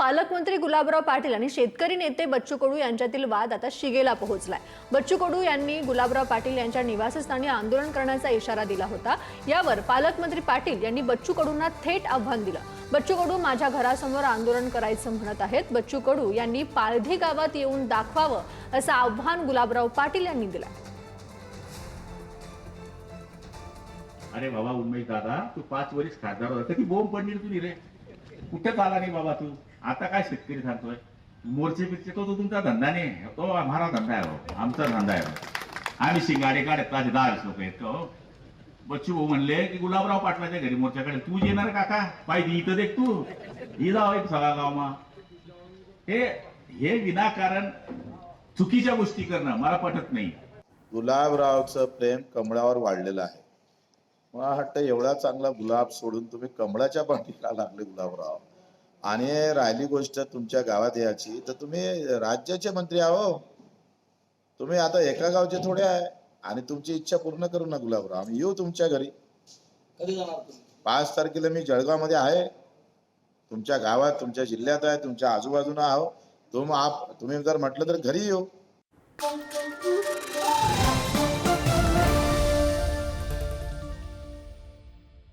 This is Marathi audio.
पालकमंत्री गुलाबराव पाटील आणि शेतकरी नेते बच्चू कडू यांच्यातील वाद आता शिगेला पोहोचलाय. बच्चू कडू यांनी गुलाबराव पाटील यांच्या निवासस्थानी आंदोलन करण्याचा इशारा दिला होता. यावर पालकमंत्री पाटील यांनी बच्चू कडूंना थेट आव्हान दिलं. बच्चू कडू माझ्या घरासमोर आंदोलन करायचं म्हणत आहेत. बच्चू कडू यांनी पालधी गावात येऊन दाखवावं असं आव्हान गुलाबराव पाटील यांनी दिलं अरे बाबा उमेश दादा तू पाच वर्ष खासदार होता. ती बोंब पडली तुझी रे? कुठे आला नाही बाबा तू? आता काय शेतकरी सांगतोय? मोर्चे बिरचे तो तो तुमचा धंदा नाही. तो आम्हाला धंदा आहे आमचा धंदा आहे आम्ही शिंगाडे काढत माझे दहा वीस लोक आहेत का हो. बच्चू भाऊ म्हणले की गुलाबराव पाटलाच्या घरी मोर्चाकडे तू येणार काका? पाहिजे इथं देख तू. ही जाव एक सगळा गावमा हे हे विनाकारण चुकीच्या गोष्टी करणं मला पटत नाही. गुलाबरावचं प्रेम कमळावर वाढलेलं आहे. मला वाटतं एवढा चांगला गुलाब सोडून तुम्ही कमळाच्या पाठीला लागले गुलाबराव? आणि राहिली गोष्ट तुमच्या गावात याची तर तुम्ही राज्याचे मंत्री आहो. तुम्ही आता एका गावचे थोडे आहे आणि तुमची इच्छा पूर्ण करू ना गुलाबराव. आम्ही येऊ तुमच्या घरी. कधी जाणार तुम्ही? पाच तारखेला मी जळगावमध्ये आहे. तुमच्या गावात तुमच्या जिल्ह्यात आहे तुमच्या आजूबाजूला आहो. तुम आप तुम्ही जर म्हटलं तर घरी येऊ.